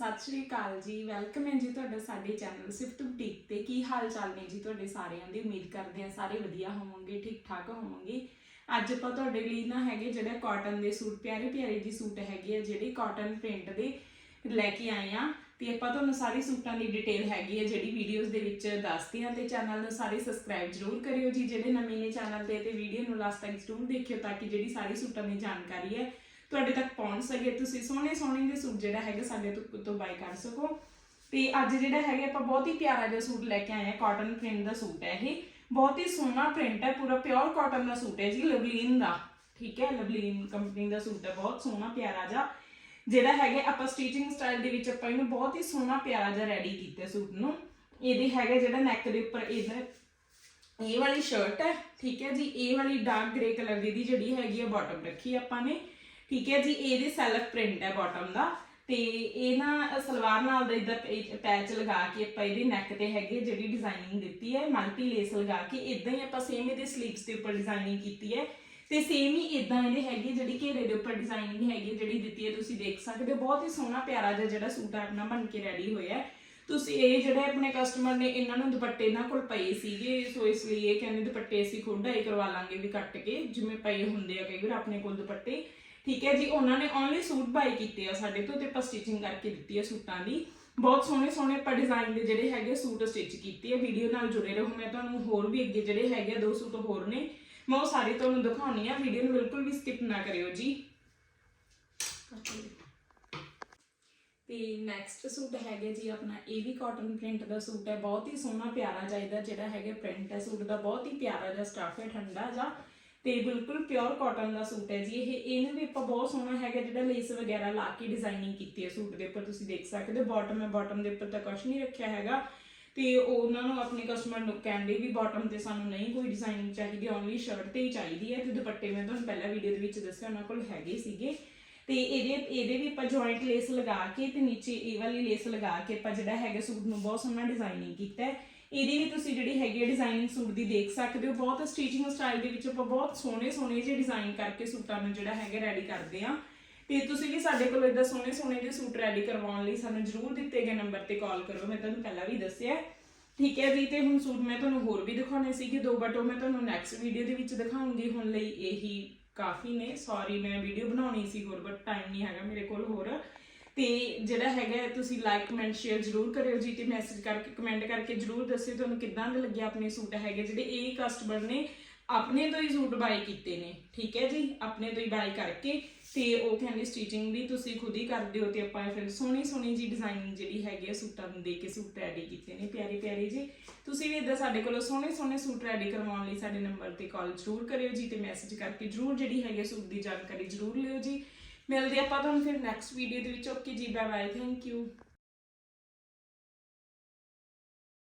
ਸਤਿ ਸ਼੍ਰੀ ਅਕਾਲ ਜੀ। ਵੈਲਕਮ ਹੈ ਜੀ ਤੁਹਾਡਾ ਸਾਡੇ ਚੈਨਲ ਸਿਫਟ ਬੁਟੀਕ ਤੇ। ਕੀ ਹਾਲ ਚਾਲ ਨੇ ਜੀ ਤੁਹਾਡੇ ਸਾਰਿਆਂ ਦੀ? ਉਮੀਦ ਕਰਦੇ ਹਾਂ ਸਾਰੇ ਵਧੀਆ ਹੋਵੋਗੇ, ਠੀਕ ਠਾਕ ਹੋਵੋਗੇ। ਅੱਜ ਆਪਾਂ ਤੁਹਾਡੇ ਲਈ ਨਾ ਹੈਗੇ ਜਿਹੜੇ ਕਾਟਨ ਦੇ ਸੂਟ, ਪਿਆਰੇ ਪਿਆਰੇ ਜੀ ਸੂਟ ਹੈਗੇ ਆ, ਜਿਹੜੇ ਕਾਟਨ ਪ੍ਰਿੰਟ ਦੇ ਲੈ ਕੇ ਆਏ ਆ ਤੇ ਆਪਾਂ ਤੁਹਾਨੂੰ ਸਾਰੇ ਸੂਟਾਂ ਦੀ ਡਿਟੇਲ ਹੈਗੀ ਹੈ ਜਿਹੜੀ ਵੀਡੀਓਜ਼ ਦੇ ਵਿੱਚ ਦੱਸਦੇ ਆ ਤੇ ਚੈਨਲ ਨੂੰ ਸਾਰੇ ਸਬਸਕ੍ਰਾਈਬ ਜ਼ਰੂਰ ਕਰਿਓ ਜੀ, ਜਿਹੜੇ ਨਵੇਂ ਨੇ ਚੈਨਲ ਤੇ। ਤੇ ਵੀਡੀਓ ਨੂੰ ਲਾਸਟ ਤੱਕ ਜ਼ਰੂਰ ਦੇਖਿਓ, ਤਾਂ ਕਿ ਜਿਹੜੀ ਸਾਰੀ ਸੂਟਾਂ ਦੀ ਜਾਣਕਾਰੀ ਹੈ ਤੁਹਾਡੇ ਤੱਕ ਪਹੁੰਚ ਸਕੇ, ਤੁਸੀਂ ਸੋਹਣੇ ਸੋਹਣੇ ਦੇ ਸੂਟ ਜਿਹੜਾ ਹੈਗਾ ਸਾਡੇ ਤੋਂ ਤੋਂ ਬਾਈ ਕਰ ਸਕੋ। ਤੇ ਅੱਜ ਜਿਹੜਾ ਹੈਗਾ, ਆਪਾਂ ਬਹੁਤ ਹੀ ਪਿਆਰਾ ਜਿਹਾ ਸੂਟ ਲੈ ਕੇ ਆਏ ਆ ਕਾਟਨ ਪ੍ਰਿੰਟ ਦਾ ਸੂਟ ਹੈ ਇਹ। ਬਹੁਤ ਹੀ ਸੋਹਣਾ ਪ੍ਰਿੰਟ ਹੈ, ਪੂਰਾ ਪਿਓਰ ਕਾਟਨ ਦਾ ਸੂਟ ਹੈ ਜੀ, ਲਵਲੀਨ ਦਾ। ਠੀਕ ਹੈ, ਲਵਲੀਨ ਕੰਪਨੀ ਦਾ ਸੂਟ ਹੈ, ਬਹੁਤ ਸੋਹਣਾ ਪਿਆਰਾ ਜਿਹਾ। ਜਿਹੜਾ ਹੈਗਾ, ਆਪਾਂ ਸਟੀਚਿੰਗ ਸਟਾਈਲ ਦੇ ਵਿੱਚ ਆਪਾਂ ਇਹਨੂੰ ਬਹੁਤ ਹੀ ਸੋਹਣਾ ਪਿਆਰਾ ਜਿਹਾ ਰੈਡੀ ਕੀਤਾ ਸੂਟ ਨੂੰ। ਇਹਦੇ ਹੈਗਾ ਜਿਹੜਾ ਨੈਕ ਦੇ ਉੱਪਰ ਇਹਦਾ, ਇਹ ਵਾਲੀ ਸ਼ਰਟ ਹੈ, ਠੀਕ ਹੈ ਜੀ, ਇਹ ਵਾਲੀ ਡਾਰਕ ਗ੍ਰੇ ਕਲਰ ਦੀ ਜਿਹੜੀ ਹੈਗੀ ਹੈ ਬਾਟਮ ਰੱਖੀ ਆਪਾਂ ਨੇ। ਠੀਕ ਹੈ ਜੀ ਇਹਦੇ ਸੈਲਫ ਪ੍ਰਿੰਟ ਹੈ ਬਾਟਮ ਦਾ, ਤੇ ਇਹ ਨਾ ਸਲਵਾਰ ਨਾਲ ਦਾ ਇਦਾਂ ਅਟੈਚ ਲਗਾ ਕੇ ਆਪਾਂ ਇਹਦੇ ਨੈਕ ਤੇ ਹੈਗੇ, ਜਿਹੜੀ ਡਿਜ਼ਾਈਨਿੰਗ ਦਿੱਤੀ ਹੈ ਮਲਟੀ ਲੇਸ ਲਗਾ ਕੇ ਇਦਾਂ ਹੀ ਆਪਾਂ ਸੇਮ ਇਹਦੇ ਸਲੀਵਸ ਦੇ ਉੱਪਰ ਡਿਜ਼ਾਈਨਿੰਗ ਕੀਤੀ ਹੈ। ਤੇ ਸੇਮ ਹੀ ਇਦਾਂ ਇਹਦੇ ਹੈਗੀ, ਜਿਹੜੀ ਘੇਰੇ ਦੇ ਉੱਪਰ ਡਿਜ਼ਾਈਨਿੰਗ ਹੈਗੀ, ਜਿਹੜੀ ਦਿੱਤੀ ਹੈ, ਤੁਸੀਂ ਦੇਖ ਸਕਦੇ ਹੋ। ਬਹੁਤ ਹੀ ਸੋਹਣਾ, ਪਿਆਰਾ ਜਿਹਾ ਜਿਹੜਾ ਸੂਟ ਆਪਣਾ ਬਣ ਕੇ ਰੈਡੀ ਹੋਇਆ ਤੁਸੀਂ ਇਹ ਜਿਹੜੇ ਆਪਣੇ ਕਸਟਮਰ ਨੇ, ਇਹਨਾਂ ਨੂੰ ਦੁਪੱਟੇ ਇਹਨਾਂ ਕੋਲ ਪਏ ਸੀਗੇ ਸੋ ਇਸ ਲਈ ਇਹ ਕਹਿੰਦੇ ਦੁਪੱਟੇ ਅਸੀਂ ਖੁਦ ਡਾਈ ਕਰਵਾ ਲਾਂਗੇ ਵੀ ਕੱਟ ਕੇ, ਜਿਵੇਂ ਪਏ ਹੁੰਦੇ ਆ ਕਈ ਵਾਰ ਆਪਣੇ ਕੋਲ ਦੁਪੱਟੇ। ਠੀਕ ਹੈ ਜੀ, ਉਹਨਾਂ ਨੇ ਓਨਲੀ ਸੂਟ ਬਾਈ ਕੀਤੇ ਆ ਸਾਡੇ ਤੋਂ ਤੇ ਆਪਾਂ ਸਟਿਚਿੰਗ ਕਰਕੇ ਦਿੱਤੀ ਹੈ ਸੂਟਾਂ ਦੀ। ਬਹੁਤ ਸੋਹਣੇ ਸੋਹਣੇ ਆਪਾਂ ਡਿਜ਼ਾਈਨ ਦੇ ਜਿਹੜੇ ਹੈਗੇ ਸੂਟ ਸਟਿਚ ਕੀਤੇ ਆ ਵੀਡੀਓ ਨਾਲ ਜੁੜੇ ਰਹੋ। ਮੈਂ ਤੁਹਾਨੂੰ ਹੋਰ ਵੀ ਅੱਗੇ ਜਿਹੜੇ ਹੈਗੇ ਦੋ ਸੂਟ ਹੋਰ ਨੇ, ਮੈਂ ਉਹ ਸਾਰੇ ਤੁਹਾਨੂੰ ਦਿਖਾਉਣੀ ਆ। ਵੀਡੀਓ ਨੂੰ ਬਿਲਕੁਲ ਵੀ ਸਕਿਪ ਨਾ ਕਰਿਓ ਜੀ। ਤੇ ਨੈਕਸਟ ਸੂਟ ਹੈਗੇ ਜੀ, ਆਪਣਾ ਇਹ ਵੀ ਕਾਟਨ ਪ੍ਰਿੰਟ ਦਾ ਸੂਟ ਹੈ। ਬਹੁਤ ਹੀ ਸੋਹਣਾ ਪਿਆਰਾ ਜਿਹਾ ਜਿਹੜਾ ਹੈਗਾ ਪ੍ਰਿੰਟ ਹੈ। ਸੂਟ ਦਾ ਬਹੁਤ ਹੀ ਪਿਆਰਾ ਜਿਹਾ ਸਟਫ ਹੈ, ਠੰਡਾ ਜਿਹਾ। ਤੇ ਬਿਲਕੁਲ ਪਿਓਰ ਕਾਟਨ ਦਾ ਸੂਟ ਹੈ ਜੀ। ਇਹ, ਇਹਨੂੰ ਵੀ ਆਪਾਂ ਬਹੁਤ ਸੋਹਣਾ ਹੈਗਾ ਜਿਹੜਾ ਲੇਸ ਵਗੈਰਾ ਲਾ ਕੇ ਡਿਜ਼ਾਈਨਿੰਗ ਕੀਤੀ ਹੈ ਸੂਟ ਦੇ ਉੱਪਰ, ਤੁਸੀਂ ਦੇਖ ਸਕਦੇ ਹੋ। ਬਾਟਮ ਹੈ ਬਾਟਮ ਦੇ ਉੱਪਰ ਤਾਂ ਕੁਝ ਨਹੀਂ ਰੱਖਿਆ ਹੈਗਾ। ਤੇ ਉਹਨਾਂ ਨੂੰ ਆਪਣੇ ਕਸਟਮਰ ਨੂੰ ਕਹਿੰਦੇ ਵੀ ਬਾਟਮ ਤੇ ਸਾਨੂੰ ਨਹੀਂ ਕੋਈ ਡਿਜ਼ਾਈਨਿੰਗ ਚਾਹੀਦੀ ਓਨਲੀ ਸ਼ਰਟ ਤੇ ਹੀ ਚਾਹੀਦੀ ਹੈ। ਤੇ ਦੁਪੱਟੇ ਮੈਂ ਤੁਹਾਨੂੰ ਪਹਿਲਾਂ ਵੀਡੀਓ ਦੇ ਵਿੱਚ ਦੱਸਿਆ, ਉਹਨਾਂ ਕੋਲ ਹੈਗੇ ਸੀਗੇ। ਤੇ ਇਹਦੇ ਇਹਦੇ ਵੀ ਆਪਾਂ ਜੁਆਇੰਟ ਲੇਸ ਲਗਾ ਕੇ ਤੇ ਨੀਚੇ ਇਹ ਵਾਲੀ ਲੇਸ ਲਗਾ ਕੇ ਆਪਾਂ ਜਿਹੜਾ ਹੈਗਾ ਸੂਟ ਨੂੰ ਬਹੁਤ ਸੋਹਣਾ ਡਿਜ਼ਾਈਨਿੰਗ ਕੀਤਾ ਹੈ। ਇਹਦੀ ਵੀ ਤੁਸੀਂ ਜਿਹੜੀ ਹੈਗੀ ਹੈ ਡਿਜ਼ਾਈਨਿੰਗ ਸੂਟ ਦੀ ਦੇਖ ਸਕਦੇ ਹੋ। ਬਹੁਤ ਸਟੀਚਿੰਗ ਸਟਾਈਲ ਦੇ ਵਿੱਚ ਆਪਾਂ ਬਹੁਤ ਸੋਹਣੇ ਸੋਹਣੇ ਜਿਹੇ ਡਿਜ਼ਾਈਨ ਕਰਕੇ ਸੂਟਾਂ ਨੂੰ ਜਿਹੜਾ ਹੈਗਾ ਰੈਡੀ ਕਰਦੇ ਆ ਤੇ ਤੁਸੀਂ ਵੀ ਸਾਡੇ ਕੋਲ ਇਦਾਂ ਸੋਹਣੇ ਸੋਹਣੇ ਜਿਹੇ ਸੂਟ ਰੈਡੀ ਕਰਵਾਉਣ ਲਈ ਸਾਨੂੰ ਜਰੂਰ ਦਿੱਤੇ ਗਏ ਨੰਬਰ ਤੇ ਕਾਲ ਕਰੋ। ਮੈਂ ਤੁਹਾਨੂੰ ਪਹਿਲਾਂ ਵੀ ਦੱਸਿਆ। ਠੀਕ ਹੈ ਜੀ, ਤੇ ਹੁਣ ਸੂਟ ਮੈਂ ਤੁਹਾਨੂੰ ਹੋਰ ਵੀ ਦਿਖਾਉਣੇ ਸੀਗੇ। ਦੋ ਬਟ ਉਹ ਮੈਂ ਤੁਹਾਨੂੰ ਨੈਕਸਟ ਵੀਡੀਓ ਦੇ ਵਿੱਚ ਦਿਖਾਉਂਗੀ। ਹੁਣ ਲਈ ਇਹੀ ਕਾਫੀ ਨੇ। ਸੌਰੀ ਮੈਂ ਵੀਡੀਓ ਬਣਾਉਣੀ ਸੀ ਹੋਰ ਬਟ ਟਾਈਮ ਨਹੀਂ ਹੈਗਾ ਮੇਰੇ ਕੋਲ ਹੋਰ। ਤੇ ਜਿਹੜਾ ਹੈਗਾ ਤੁਸੀਂ ਲਾਈਕ ਕਮੈਂਟ ਸ਼ੇਅਰ ਜਰੂਰ ਕਰਿਓ ਜੀ ਤੇ ਮੈਸੇਜ ਕਰਕੇ ਕਮੈਂਟ ਕਰਕੇ ਜਰੂਰ ਦੱਸਿਓ ਤੁਹਾਨੂੰ ਕਿੱਦਾਂ ਦੇ ਲੱਗੇ ਆਪਣੇ ਸੂਟ ਹੈਗੇ, ਜਿਹੜੇ ਇਹ ਕਸਟਮਰ ਨੇ ਆਪਣੇ ਤੋਂ ਹੀ ਸੂਟ ਬਾਈ ਕੀਤੇ ਨੇ, ਠੀਕ ਹੈ ਜੀ? ਆਪਣੇ ਤੋਂ ਹੀ ਬਾਈ ਕਰਕੇ ਤੇ ਉਹ ਕਹਿੰਦੇ ਸਟਿਚਿੰਗ ਵੀ ਤੁਸੀਂ ਖੁਦ ਹੀ ਕਰਦੇ ਹੋ ਤੇ ਆਪਾਂ ਫਿਰ ਸੋਹਣੀ ਸੋਹਣੀ ਜੀ ਡਿਜ਼ਾਈਨਿੰਗ ਜਿਹੜੀ ਹੈਗੀ ਆ ਸੂਟਾਂ ਨੂੰ ਦੇ ਕੇ ਸੂਟ ਰੈਡੀ ਕੀਤੇ ਨੇ ਪਿਆਰੇ ਪਿਆਰੇ ਜੀ। ਤੁਸੀਂ ਵੀ ਇਦਾਂ ਸਾਡੇ ਕੋਲੋਂ ਸੋਹਣੇ ਸੋਹਣੇ ਸੂਟ ਰੈਡੀ ਕਰਵਾਉਣ ਲਈ ਸਾਡੇ ਨੰਬਰ ਤੇ ਕਾਲ ਜਰੂਰ ਕਰਿਓ ਜੀ ਤੇ ਮੈਸੇਜ ਕਰਕੇ ਜਰੂਰ ਜਿਹੜੀ ਹੈਗੀ ਸੂਟ ਦੀ ਜਾਣਕਾਰੀ ਜਰੂਰ ਲਿਓ ਜੀ। ਮਿਲਦੇ ਆਪਾਂ ਤੁਹਾਨੂੰ ਫਿਰ ਨੈਕਸਟ ਵੀਡੀਓ ਦੇ ਵਿੱਚ ਓਕੇ ਜੀ ਬਾਏ ਬਾਏ ਥੈਂਕ ਯੂ